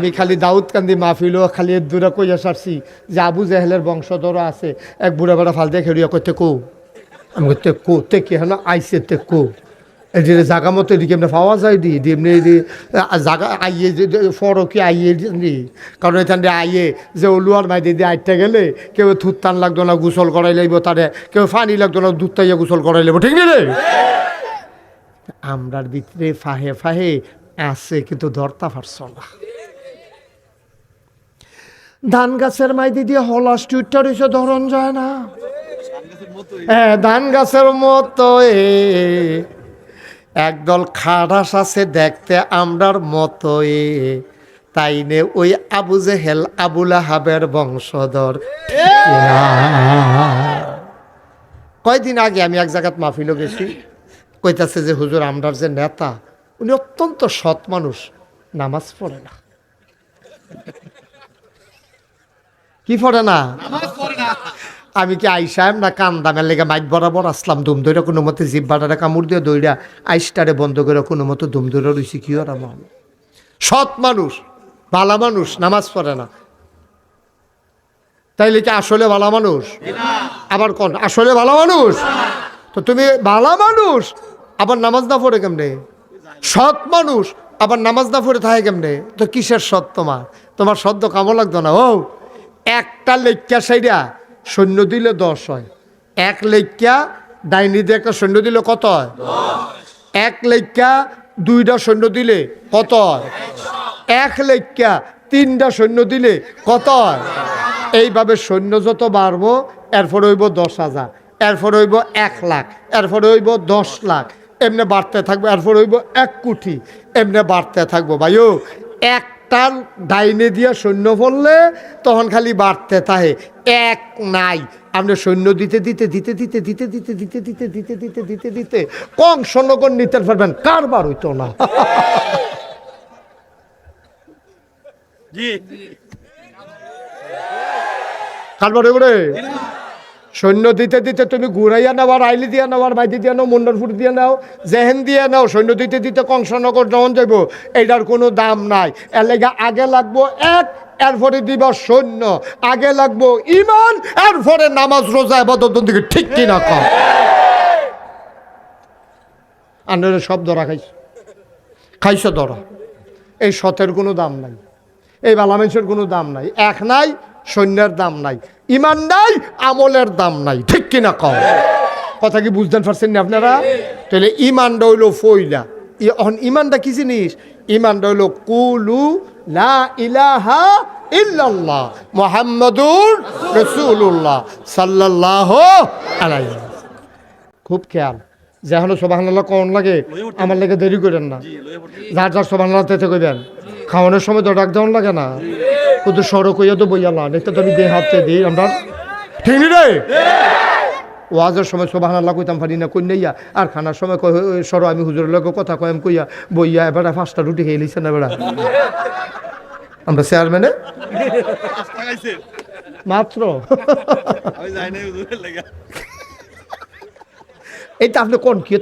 আমি খালি দাউদ কান্দি মাহফিলও খালি দূরে কইয়া সারছি যে আবু জাহেলের বংশধর আছে, এক বুড়া বেড়া ফাল দিয়ে খেড়িয়া করতে কো। আমি করতে কো, তে কি হলো আইসে তে কো। যে জাগা মতো এদিকে এমনি পাওয়া যায় দি এমনি জাগা আইয়ে যে ফরো কি আইয়ে দি কারণ এখান আইয়ে যে ওলুয়ার মাই দিয়ে আইতে গেলে কেউ থুত টান লাগতো না, গোসল করাই লাগবো তারে। কেউ ফানি লাগতো না, দুধ তাইয়া গোসল করাই লাগবো ঠিক রে? আমরার ভিতরে ফাহে ফাহে আছে, কিন্তু ধরতা পারছ না। ধান গাছের মাইদি দিয়ে হলাস টুইটার এসে ধরন যায় না। হ্যাঁ ধান গাছের মতো একদল খারাস আছে দেখতে আমরার মতো এ। তাই নে ওই আবু জেহেল, আবুল আহাবের বংশধর। কয়দিন আগে আমি এক জায়গাত মাহফিলও গেছি। কইতাছে যে, হুজুর, আমরার যে নেতা, উনি অত্যন্ত সৎ মানুষ, নামাজ পড়ে না। কি পড়ে না? আমি কি আইসাম না কান্দামের লেগে মাইক বরাবর আসলাম দুম দইরা কোনো মতে জিব্বাটারে কামড় দিয়ে দইরা আইসটারে বন্ধ করে কোনো মতো দুম দইরা রইছি। কি মন সৎ মানুষ ভালা মানুষ নামাজ পড়ে না। তাইলে কি আসলে ভালা মানুষ? আবার কোন? আসলে ভালো মানুষ? তো তুমি ভালো মানুষ আবার নামাজ না পড়ে কেমনে? সৎ মানুষ আবার নামাজ না পড়ে থাকে কেমনে? তো কিসের সৎ তোমার? তোমার সদ্য কামো লাগতো না ও একটা লেখ্যা সাইডা সৈন্য দিলে দশ হয়। এক লেখ্যা ডাইনি দিয়ে একটা সৈন্য দিলে কত হয়? এক লেখ্যা দুইটা সৈন্য দিলে কত হয়? এক লেখা তিনটা সৈন্য দিলে কত হয়? এইভাবে সৈন্য যত বাড়বো, এরপর হইব দশ হাজার, এরপর হইব এক লাখ, এরপর হইব দশ লাখ, এমনি বাড়তে থাকব, এরপর হইব এক কোটি, এমনি বাড়তে থাকব ভাইও। একটা ডাইনে দিয়ে সৈন্য পড়লে তখন খালি বাড়তে থাকে এক নাই আপনি সৈন্য দিতে দিতে দিতে দিতে দিতে দিতে দিতে দিতে দিতে দিতে দিতে দিতে কংস নগর নিতে পারবেন কারবার হইতো না জি কারবার হইব রে সৈন্য দিতে দিতে তুমি ঘুরাইয়া নাও আর আইলি দিয়া নাও আর মাইদি দিয়া নাও মুন্ডরপুর দিয়ে নাও, জেহেন দিয়ে নাও, সৈন্য দিতে দিতে কংসনগর যখন যাইব। এইটার কোনো দাম নাই। এর আগে লাগবো এক, এরপরে দিবা সৈন্য। আগে লাগবো ইমান এরপরে নামাজ, রোজা এবাদত দিকে ঠিক কিনা কম আন্ডারে সব ধরা খাইছ। খাইছ ধরা। এই সতের কোনো দাম নাই। এই বালামেন্সের কোনো দাম নাই। এক নাই সৈন্যের দাম নাই ইমান নাই আমলের দাম নাই ঠিক কিনা কম কথা কি বুঝতেন পারছেন না আপনারা? তাহলে ইমানটা হইল ফইলা। এখন ইমানটা কি জিনিস? ইমানটা হইল কুলু লা ইলাহা ইল্লাল্লাহ মোহাম্মদুর রসুল্লাহ সাল্লাল্লাহ আলাইহি খুব খেয়াল। যে এখনও সোবাহান্লাহ কখন লাগে আমার লেগে দেরি করেন না। যার যার সোবাহান্লাহ তেতে কইবেন। খাওয়ানোর সময় তো ডাক দেওয়ান লাগে না। কিন্তু সড়ক হইয়া তো বইয়া লান এটা তো আমি দেহ হাতে দিই আমরা ঠিক নি রে? ওয়াজের সময় সোবাহান আল্লাহ কইতাম পারি না কই নাইয়া আর খানার সময় কই সরো আমি হুজুরের লোক কথা কয়াম কইয়া বইয়া এবার পাঁচটা রুটি খেয়ে লিছে না বেড়া আমরা চেয়ারম্যানে? মাত্র? লাগা। এইটা আপনি কোন কি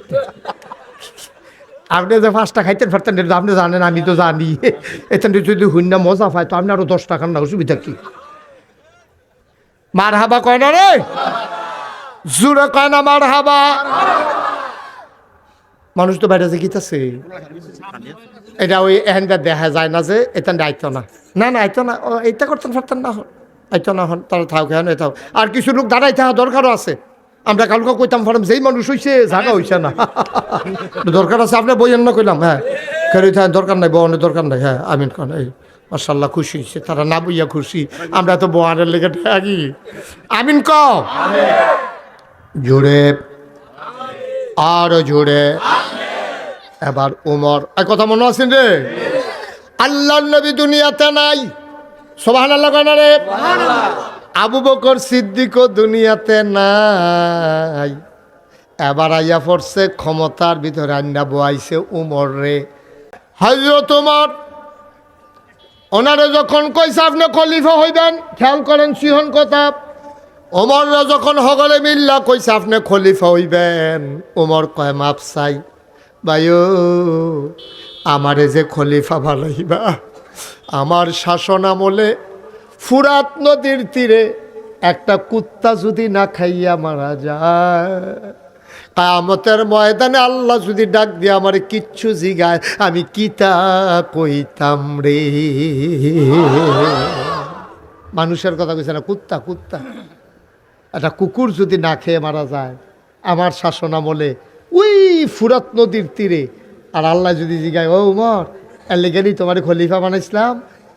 আপনি যে পাঁচটা খাইতেন ফারতেন, এটা আপনি জানেন, আমি তো জানি। এখান থেকে যদি হুন্না মজা পায়, তো আপনি আরও দশ টাকার না অসুবিধা কি? মার হাবা কয় না রে? জুড়ে কয় না মার হাবা মানুষ তো বাইরে যে এটা ওই এহেনটা দেখা যায় না যে এটা আইতো না। না না, আইতো না এইটা করতেন পারতেন না। হন আইতো না হন, তারা কেন এটাও আর কিছু লোক দাঁড়াই থাকা দরকারও আছে। আমরা কালকে কইতাম ফার্ম যেই মানুষ হইছে জায়গা হইছে না। দরকার আছে আপনি বইয়েন না কইলাম হ্যাঁ। খেয়ে থাকে দরকার নাই বহনের দরকার নাই হ্যাঁ আমিন খান এই মার্শাল্লাহ খুশি হয়েছে তারা না বইয়া খুশি আমরা তো বহানের লেগে থাকি। আমিন ক? জোরে আর জোরে। এবার উমর এক কথা মনে আছেন রে? আল্লাহ নবী দুনিয়াতে নাই। সোভান আল্লাহ কেন রে? আবু বকর সিদ্দিকও দুনিয়াতে নাই। এবার আইয়া পড়ছে, ক্ষমতার ভিতরে আন্না বয়াইছে উমর রে। হজরত উমর, ওনারে যখন কইছে আপনি খলিফা হইবেন? খেয়াল করেন সিহন কথা। ওমররা যখন হগলে মিল্লা কইছে আপনি খলিফা হইবেন? ওমর কয়, মাপ চাই। বাইও আমারে যে খলিফা ভালাইবা আমার শাসন আমলে ফুরাত নদীর তীরে একটা কুত্তা যদি না খাইয়া মারা যায় কামতের ময়দানে আল্লাহ যদি ডাক দিয়ে আমার কিচ্ছু জিগায়, আমি কিতা কইতাম রে? মানুষের কথা কইছে না, কুত্তা কুত্তা। একটা কুকুর যদি না খেয়ে মারা যায়, আমার শাসন আমলে ওই ফুরাত নদীর তীরে, আর আল্লাহ যদি জিগায়, ও উমর, এর লেগেনি তোমার খলিফা বানাইছিলাম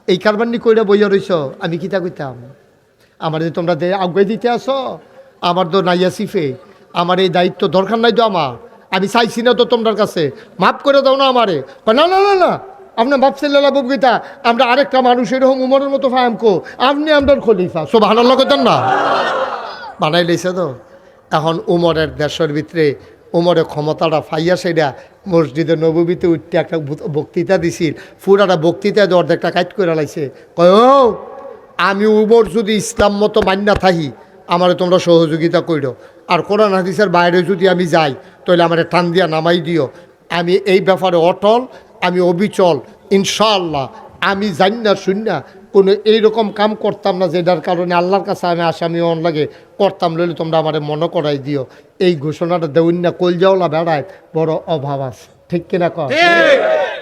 এই কারবানি কইরা বইয়া রইছ, আমি কিতা কইতাম? আমার যে তোমরা দে আগুয়ে দিতে আসো আমার তো নাইয়া সিফে আমার এই দায়িত্ব দরকার নাই তো আমার, আমি চাইছি না তো তোমার কাছে, মাফ করে দাও না আমারে। না না না না, আপনার বাপসাল্লাহ ববগীতা আমরা আরেকটা মানুষ এরকম উমরের মতো ফায়ামকো আপনি আপনার খলিফা সব ভালো লাগতেন না। বানাই লইছে তো, এখন উমরের দেশের ভিতরে উমরের ক্ষমতাটা ফাইয়া সেটা মসজিদে নবীতে উঠতে একটা বক্তৃতা দিছিল। পুরাটা বক্তৃতা দিয়ে অর্ধেকটা কাইট করে লাইছে। কয় আমি উমর যদি ইসলাম মতো মান্যা থাকি আমারে তোমরা সহযোগিতা কইরো। আর কোরআন হাদিসের বাইরে যদি আমি যাই, তাহলে আমার টান দিয়া নামাই দিও। আমি এই ব্যাপারে অটল, আমি অবিচল। ইনশাআল্লাহ, আমি জানি না শুনি না কোনো এইরকম কাম করতাম না যেটার কারণে আল্লাহর কাছে আমি আসামি অন লাগে। করতাম লইলে তোমরা আমার মনে করাই দিও। এই ঘোষণাটা দেউন না কলজাওলা বেড়ায়। বড় অভাব আছে। ঠিক কিনা কর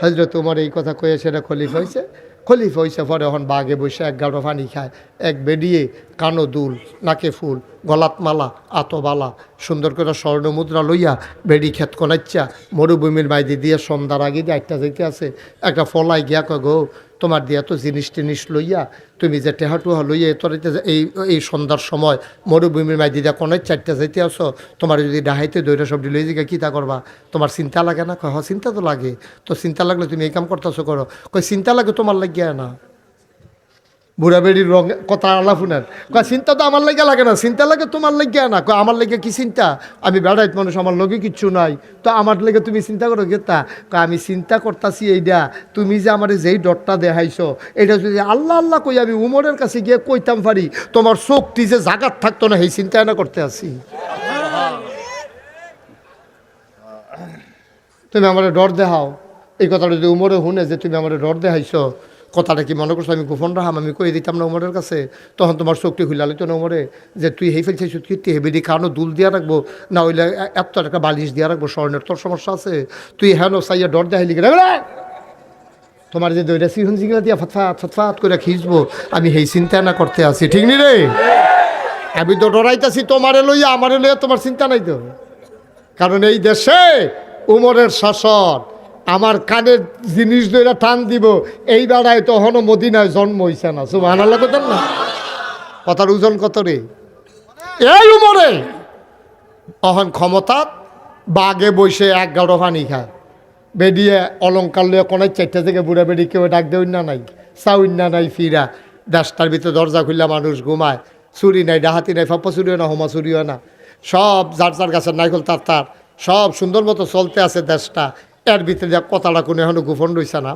হজরত তোমার এই কথা কয়ে সেটা খলিফ হয়েছে খলিফ হয়েছে পরে এখন বাঘে বসে এক গাড়ো পানি খায় এক বেরিয়ে কানো দুল, নাকে ফুল, গলাত মালা, আতবালা, সুন্দর করে স্বর্ণ মুদ্রা লইয়া বেড়ি ক্ষেত কনাচ্চা মরুভূমির মাইদি দিয়ে সন্ধ্যার আগে দিয়ে একটা যাইতে আছে। একটা ফলাই গিয়া ক গো, তোমার দিয়া তো জিনিস টিনিস লইয়া, তুমি যে টেহা টুহা লইয়া তোর এই এই সন্ধ্যার সময় মরুভূমির মাইদি দিয়া কনাই চারটা যাইতে আসো তোমার যদি ডাহাইতে দৈরা সবজি লই জিগা কী তা করবা? তোমার চিন্তা লাগে না? কয় হ চিন্তা তো লাগে। তো চিন্তা লাগলে তুমি এই কাম করতেছো করো। কই চিন্তা লাগে তোমার লাগিয়া না। বুড়া বেড়ির রং কথা আলা ফুনার কয়, চিন্তা তো আমার লাগে লাগে না চিন্তা লাগে তোমার লাগে না। কয়, আমার লাগে কি চিন্তা? আমি বেড়াইত মানুষ, আমার লগে কিচ্ছু নাই। তো আমার লেগে তুমি চিন্তা করো গেতা কয়, আমি চিন্তা করতাছি এইটা তুমি যে আমার যেই ডরটা দেখাইছো এটা যদি আল্লাহ আল্লাহ কই, আমি উমরের কাছে গিয়ে কইতাম পারি, তোমার চোখটি যে জাগাত থাকতো না, সেই চিন্তা না করতে আসি তুমি আমার ডর দেখাও। এই কথাটা যদি উমরে শুনে যে তুমি আমার ডর দেখাইছো কথাটা কি মনে করছ? আমি গোপন রাহাম আমি কই দিতাম না উমরের কাছে। তখন তোমার চোখটি খুলালি তো না উমরে যে তুই হেই ফেলছিস কি? তুই হেবেদি কানো দুল দিয়া রাখব, না হইলে এ- এত টাকা বালিশ দিয়া রাখব, স্বর্ণের তোর সমস্যা আছে? তুই হেন সাইয়া ডর দেখাইলি তোমার যে দইটা সিহন জিগলা দিয়া ফতফাত ফতফাত করে খিঁচবো আমি সেই চিন্তা না করতে আছি, ঠিক নি রে? আমি তো ডরাইতাছি, তোমারে লইয়া, আমারে লইয়া তোমার চিন্তা নাই তো। কারণ এই দেশে উমরের শাসন আমার কানের জিনিস ধরে টান দিব, এই বেড়ায় তখনও মদিনায় জন্ম হইছে না। সব আনার লাগতেন না? কথার ওজন কত রে? এই উমরে! অহন ক্ষমতাত বাগে বসে এক গাঢ় পানি খায় বেডিয়ে অলঙ্কার লইয়া কোনায় চারটা থেকে বুড়া বেডি কেউ ডাক দেউন না নাই চাউন না নাই, ফিরা। দেশটার ভিতরে দরজা খুললে মানুষ ঘুমায়। চুরি নাই, ডাহাতি নাই, ফাপ্পা চুরিও না, হোমা চুরিও না। সব যার যার গাছের নাইকল তার তার। সব সুন্দর মতো চলতে আছে দেশটা। এর ভিতরে যা কথাটা কোনো এখনও গোপন রয়েছে না।